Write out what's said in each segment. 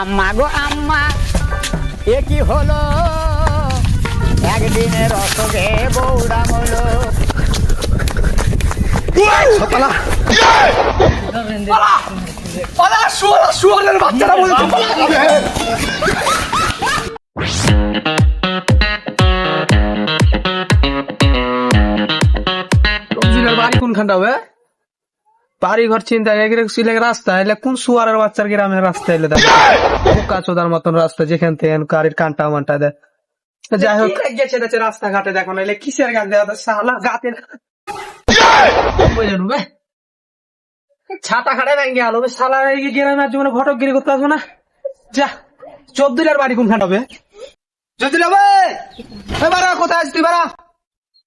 আম্মা গো আম্মা এ কি হলো? একদিনের অসুখে বৌড়া হলো। বাচ্চারা বলছে কোনখানটা হবে? বাড়ি ঘর চিন্তা ছিল রাস্তা এলে কোন সুয়ারের বাচ্চার গ্রামের রাস্তা এলে দেখো। মতন রাস্তা যেখান থেকে গাড়ির কান্টা মান্টা দেয়। যাই হোক। গেছে দেখছে রাস্তাঘাটে দেখো না এলে কিসের গাছ দেওয়া সালা বুঝলেন বে। ছাতা খাটে ভেঙে গেল বে সালা এই গ্রামের জীবনে ঘটকগিরি করতে আসবে না? যা চোদ্দুলের বাড়ি কোনখানটা হবে চোদ্দুল বাড়া কোথায় আছিস তুই বাড়া?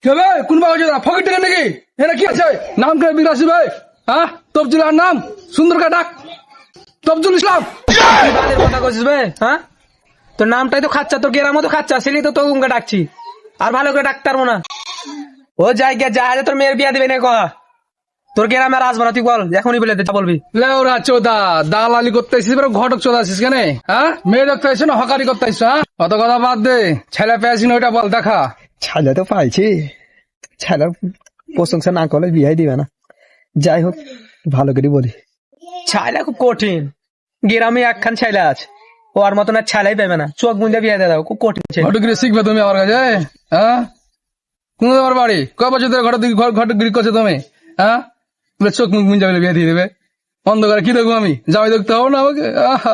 কে বে? কোন বাবা ফকির টাকা নাকি? এটা কি আছে? নাম করে বিরাসি ভাই হ্যাঁ? তবজুল আর নাম? সুন্দর কা ডাক। তবজুল ইসলাম। কথা কইছিস বে? হ্যাঁ? তোর নামটাই তো খাচ্ছা তোর গ্রামও তো খাচ্ছা সেলি তো তোকে ডাকছি। আর ভালো করে ডাক্তার না। ও যাই গিয়া যা তোর মেয়ের বিয়া দিবে না কয়া তোর গ্রামে আর আসব না তুই বল এখনই বলে দে বলবি। লেওরা চোদা দালালি করতে আসিস এবার ঘটক চোদা আসিস কেন? হ্যাঁ? মেয়ে দেখতে আসিস না হকারি করতে আসিস হ্যাঁ? অত কথা বাদ দে ছেলে পেয়েছিস না ওইটা বল দেখা। ছেলে তো পাইছি। ছেলে প্রশংসা না করলে বিয়াই দিবে না। যাই হোক ভালো করে বলি। ছাইলা খুব কঠিন। গ্রামে একখান ছাইলা আছে। ওর মতন আর ছাইলাই পাবে না। চোখ বুঝে বিয়ে দাও খুব কঠিন শিখবে তুমি আমার কাছে হ্যাঁ? কোন তোমার বাড়ি? কয় বছর ধরে ঘটক ঘটকগিরি করছ তুমি? হ্যাঁ? চোখ মুখ বুঞ্জাবলে বিয়ে দিয়ে দেবে। অন্ধকারে কি দেখব আমি? যাওয়াই দেখতে হবে না আমাকে?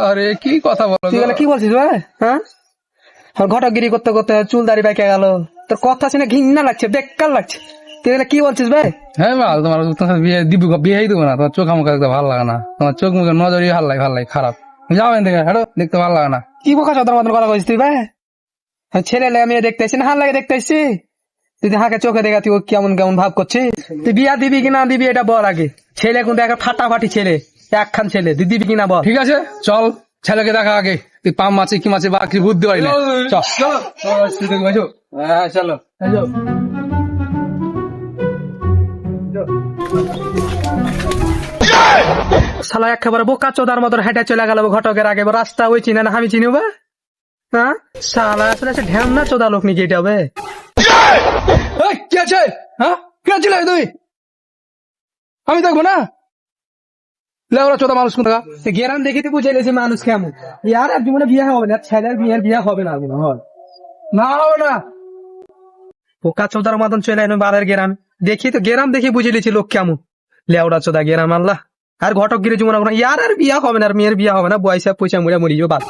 আরে কি কথা বলো তুই বলে কি বলছিস ভাই হ্যাঁ? আর ঘটকগিরি করতে করতে চুল দাড়ি পেকে গেল। তোর কথা শুনে ঘিন্না লাগছে বেকার লাগছে। তুই কি বলছিস ভাই হ্যাঁ তোমার তোমার বিয়ে দিবি বিয়েই দেবো না তোমার চোখ আমাকে দেখতে ভালো লাগে না তোমার চোখ মুখে নজরই ভালো লাগে ভালো লাগে খারাপ যাও এখান থেকে হাঁটো দেখতে ভালো লাগে না কি বোকা মতন কথা কইছিস তুই ভাই ছেলে লাগে মেয়ে দেখতে আসছি না হাল লাগে দেখতে আসছি তুই হাঁকে চোখে দেখা তুই কেমন কেমন ভাব করছিস তুই বিয়া দিবি কি না দিবি এটা বল আগে ছেলে কিন্তু একটা ফাটাফাটি ছেলে একখান ছেলে তুই দিবি কিনা বল ঠিক আছে চল ছেলেকে দেখা আগে তুই পাম মাছে কি মাছে বা কি বুদ্ধি পারি না চল হ্যাঁ চলো শালা একেবারে বোকা চোদার মতন হেঁটে চলে গেল ঘটকের আগে। রাস্তা ওই চিনে না আমি চিনি বা? হ্যাঁ? শালা আসলে সে ঢ্যামনা চোদা লোক নাকি এটা হবে আছে? হ্যাঁ? কি তুই? আমি দেখব না? লেওরা চোদা মানুষ কোন দেখা সে গেরাম দেখে তুই বুঝে গেছে মানুষ কেমন? ইয়ার আর জীবনে বিয়ে হবে না ছেলের বিয়ের বিয়ে হবে না না হবে না। পোকা চোদার মতন চলে এলো বারের গেরাম। দেখি তো গেরাম দেখি বুঝে লিছি লোক কেমন। লেওড়া চোদা গেরাম আল্লাহ। আর ঘটক গিরে জীবন কোনো ইয়ার আর বিয়া হবে না, আর মেয়ের বিয়া হবে না, বয়সে পয়সা মুড়ে মরি যাও বাদ।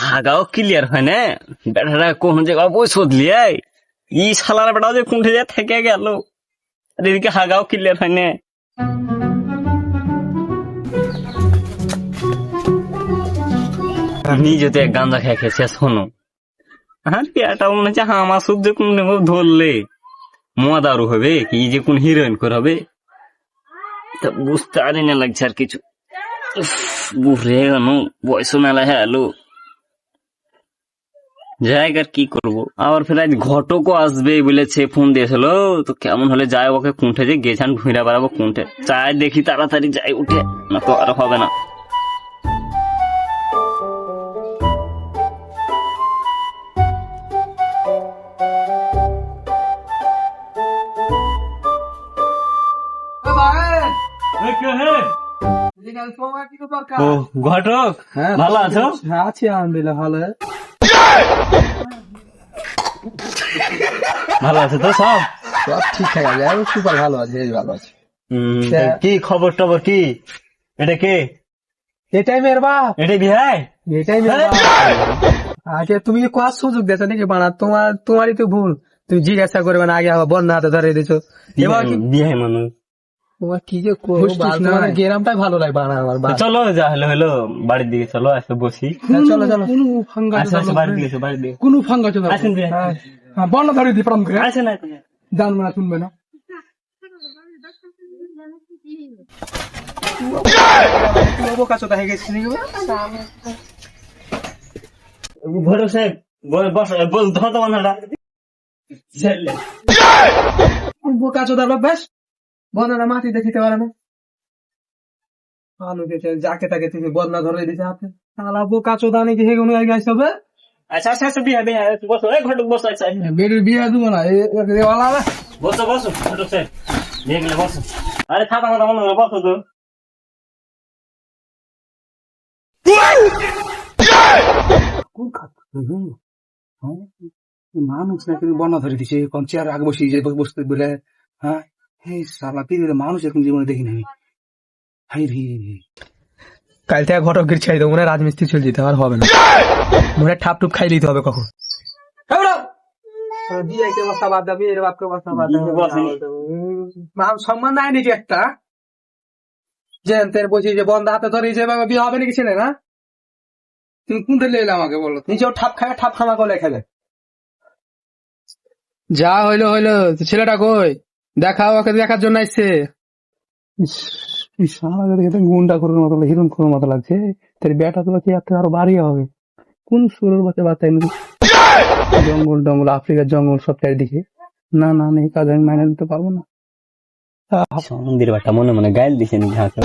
হাগাও ক্লিয়ার হয় না? বেটারা কোন জায়গায় বই শোধলিয়ে ই শালার বেটাও যে কুণ্ঠে যা থেকে গেল? আর এদিকে হাগাও ক্লিয়ার হয় না? আমি যদি গাঁজা খেয়ে খেয়েছি শোনো। আর পেয়াটা মনে হচ্ছে আমার সুদ যে কোন ধরলে। মদারু হবে, কি যে কোন হিরোইন করে হবে। তা বুঝতে পারি না লাগছে আর কিছু। বুড়ে গেল বয়স মেলা হ্যালো। যাই আর কি করব। আবার ফের আজ ঘটকও আসবে বলেছে, ফোন দিয়েছিল তো কেমন হলে যায় ওকে কুণ্ঠে যে গেছান ঘুরে বেড়াবো কুণ্ঠে। চায় দেখি তাড়াতাড়ি যাই উঠে, না তো আর হবে না। ও ঘটক ভালো আছো? আছি আলহামদুলিল্লাহ ভালো। ভালো আছে তো সব? সব ঠিকঠাক আছে আমি সুপার ভালো আছে এই ভালো আছে। কি খবর টবর কি? এটা কে? এটাই মেয়ের বাপ। এটা বিহাই? এটাই মেয়ের বাপ। আগে তুমি কোয়ার সুযোগ দিয়েছ নাকি বানা তোমার তোমারই তো ভুল। তুমি জিজ্ঞাসা করবে না আগে বন্যা হাতে ধরে দিছো। এবার বিহাই মানুষ। তোমার কি যে? তোমার গ্রামটাই ভালো লাগে বানা আমার। চলো যা হলো হলো বাড়ির দিকে চলো আসো বসি। হ্যাঁ, চলো চলো। কোনো ফাঙ্গা আসো আসো বাড়ির দিকে এসো, বাড়ির দিকে। কোনো ফাঙ্গা চোদা আসেন হ্যাঁ বর্ণা ধরে দি প্রণাম করে। আসেন আসেন। না শুনবে না। বোকা চোদা হয়ে সাহেব বস বল ধর তো বোকা চোদার বেশ বনারা মাটি দেখিতে পারে না। আলু কেটে যাকে তাকে থেকে বদনা ধরে দিছে হাতে। শালা বোকা চোদা নাকি হে কোনো আগে আসবে আচ্ছা আচ্ছা আচ্ছা বিয়া বিয়া বসো। এই ঘটক বসো আচ্ছা। বিয়ে দেবো না হবে? বসো বসো ঘটক স্যার। দেখলে বসো। আরে থাকা মাথা মনে হয় বসো তো। কোন খাত- হ্যাঁ? মানুষ নাকি ধরে দিছে কোন চেয়ার আগে বসে যে বসতে বলে হ্যাঁ? এই সালা পৃথিবীতে মানুষ এরকম জীবনে দেখিনি আমি হাই রে কাল থেকে ঘটক গির ছেড়ে দেবো মনে রাজমিস্ত্রি চলে যেতে আর হবে না। মনে ঠাপ টুপ খাই দিতে হবে কখন। সম্মান নাই নাকি একটা? বলছি যে বন্ধ হাতে ধরে যে বিয়ে হবে নাকি ছেলে না? তুমি কোনটা লেলে আমাকে বলো? নিজেও ঠাপ ঠাপ খামা করে খাবে যা হইল হইল তো ছেলেটা কই? দেখাও ওকে দেখার জন্য আসছে সারা দেখে গুন্ডা করার মতো হিরণ করার মতো লাগছে। তোর বেটা গুলো কি এত আরও বাড়িয়ে হবে? কোন সুরের বাচ্চা বাচ্চাই নি জঙ্গল টঙ্গল আফ্রিকার জঙ্গল সব চারিদিকে। না না না এই কাজ আমি মাইনে দিতে পারব না। সমন্দির বাটা মনে মনে গাইল দিছে নাকি হাতে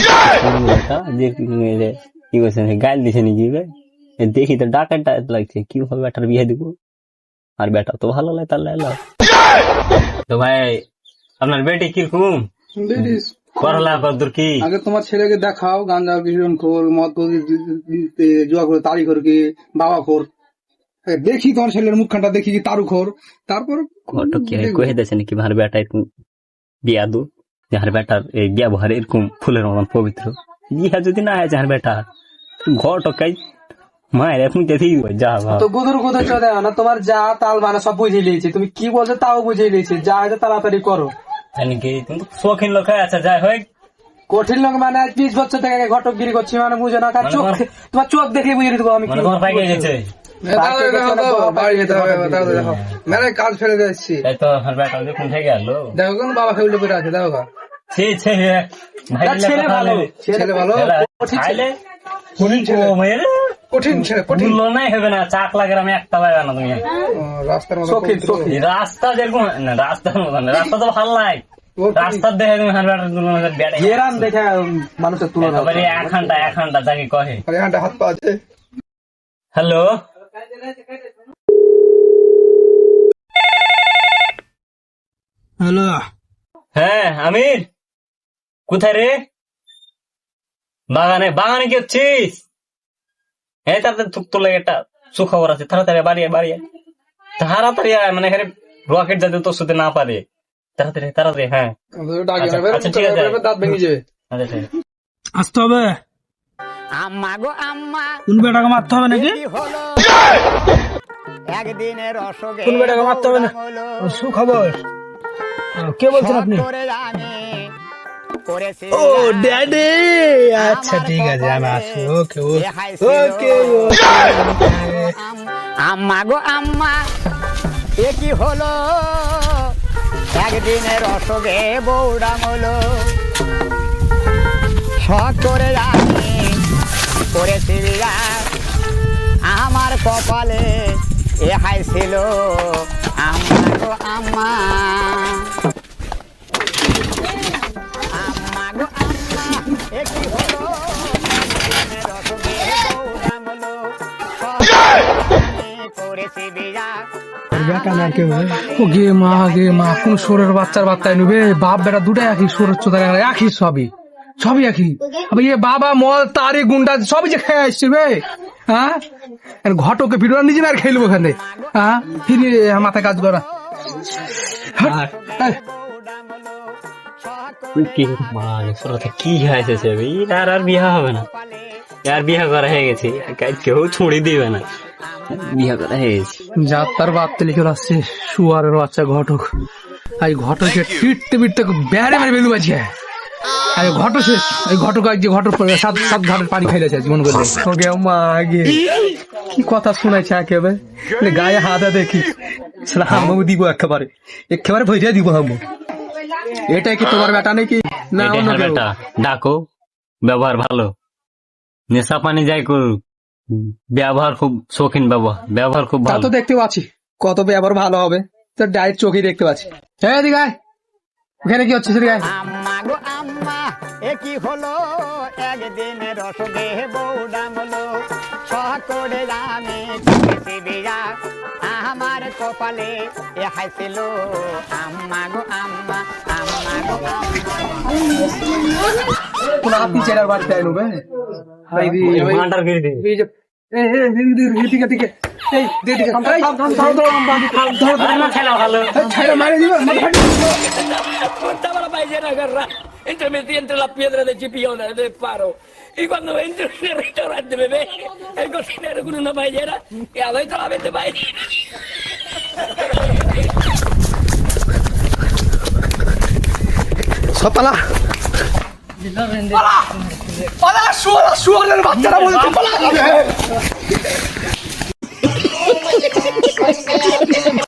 যে কি করছে গাইল দিছে নাকি দেখি তো ডাকার ডাক লাগছে কি ভাবে বেটার বিয়ে দিব? আর বেটা তো ভালো লাগে তাহলে এলো তো ভাই আপনার বেটি কীরকম কদ্দুর কি? আগে তোমার ছেলেকে দেখাও খোর মদ জুয়া করে তাড়ি কি বাবা খোর। দেখি তোমার ছেলের মুখখানটা দেখি কি তারু খোর। তারপর ঘটক কি কয়ে দিয়েছে নাকি ভার বেটা এরকম বিয়া দু যার বেটার এই ব্যবহার এরকম ফুলের মতন পবিত্র। বিয়া যদি না হয় যার বেটা ঘটকাই মায়ের এখন দেখি যা তো গুদুর গুদুর চলে না তোমার যা তাল মানে সব বুঝিয়ে নিয়েছে তুমি কি বলছো তাও বুঝিয়ে নিয়েছে যা আছে তাড়াতাড়ি করো। নাকি তুমি তো। শৌখিন লোক হয়ে আচ্ছা যাই হোক। কঠিন লোক মানে বিশ বছর থেকে আগে ঘটক গিরি করছি মানে বুঝো না কার মানে চোখ তোমার- চোখ দেখে বুঝিয়ে দেবো আমি মানে কি তোমার পাইকে গেছে। বাড়ি যেতে হবে তাড়াতাড়ি দেখো। মেলায় কাজ ফেলে দিচ্ছি তাই তো আমার বেটা দেখুন থেকে গেল দেখো কোন বাবা খেউলে পড়ে আছে দেখো। গা। ছি ছি। ভাই তার ছেলে ভালো। ছেলে ভালো? কঠিন ছেলে কঠিন। মূল্য নাই হবে না চাক লাগে আমি একটা পাইবে না তুমি। রাস্তার মতো রাস্তা যেরকম না রাস্তার না, রাস্তা তো ভালো লাগে রাস্তার দেখে তুমি বেটার তুলনা দেখে মানুষের তুলনা এক ঘণ্টা এক ঘণ্টা যাকে কহে। হাত পা আছে। হ্যালো? হ্যালো। হ্যাঁ আমির। কোথায় রে? বাগানে বাগানে কি হচ্ছিস এই তাতে তোর লাগে একটা সুখবর আছে। তাড়াতাড়ি বাড়িয়ে বাড়িয়ে। তাড়াতাড়ি মানে এখানে রকেট যাতে তোর সাথে না পারে। তাড়াতাড়ি তাড়াতাড়ি হ্যাঁ। আচ্ছা, আচ্ছা, ঠিক আছে। দাঁত ভেঙে যাবে। আচ্ছা আসতে হবে। আম্মা গো আম্মা। কোন বেটাকে মারতে হবে নাকি? একদিনের অসুখে কোন বেটাকে মারতে হবে না? সুখবর। কে বলছেন আপনি? ও ড্যাডি! আচ্ছা ঠিক আছে আমি আসি। ওকে ওকে আম্মা গো আম্মা। এ কি হলো? একদিনের অসুখে বৌড়াম হলো শখ করে আমি করেছি বিরাট আমার কপালে এ হাই ছিল। আম্মা গো আম্মা। ও গে মা গে মা কোন সোরের বাচ্চার বাচ্চাই নেবে। বাপ বেটা দুটাই একই সোরের চোদা একই সবই। সবই একই। আবে এ বাবা মল তারি গুন্ডা সবই যে খেয়ে আসছে বে। হ্যাঁ ঘটকে ভিডিও নিজে আর খেলব ওখানে হ্যাঁ ফিরে মাথায় কাজ করা। কি হয়েছে সে আর বিয়া হবে না। আর বিয়া করা হয়ে গেছে। কেউ ছুড়ি দিবে না। করা হয়ে বাপতে লিখে আসছে শুয়ারের বাচ্চা ঘটক। আই ঘটকে পিটতে পিটতে বেড়ে মেরে বেলু বাজিয়ে। আরে ঘট শেষ। এই ঘটক আজ যে ঘটক সাত সাত ঘাটের পানি খাইলেছে জীবন করলে। ওকে মা আগে। কি কথা শোনাইছে একেবারে? গায়ে হাতা দেখি। সেটা হামু দিব একেবারে। একেবারে ভরিয়া দিব হামু এটা কি তোমার বেটা নাকি? না এটাই অন্য বেটা। ডাকো। ব্যবহার ভালো। নেশা পানি যাই করুক। ব্যবহার খুব শৌখিন ব্যবহার ব্যবহার খুব তা ভালো। তো দেখতে পাচ্ছি কত ব্যবহার ভালো হবে। তো ডাইরেক্ট চোখে দেখতে পাচ্ছি। হ্যাঁ দিঘায় ওখানে কি হচ্ছে সেদিকে আয়। আম্মা গো আম্মা এ একই হলো? একদিন সকলে আমি বিয়া আমার কপালে এ হাসিল আম্মা গো আম্মা আম্মা গো আম্মা। పునరాత్మ చేయడానికి పడతాయి నువ్వే ఇది entre de Chipiona, de. Y cuando en el restaurante me ve el cocinero con una la vende পালা শুয়ার শুয়ারের বাচ্চারা বলছে পালা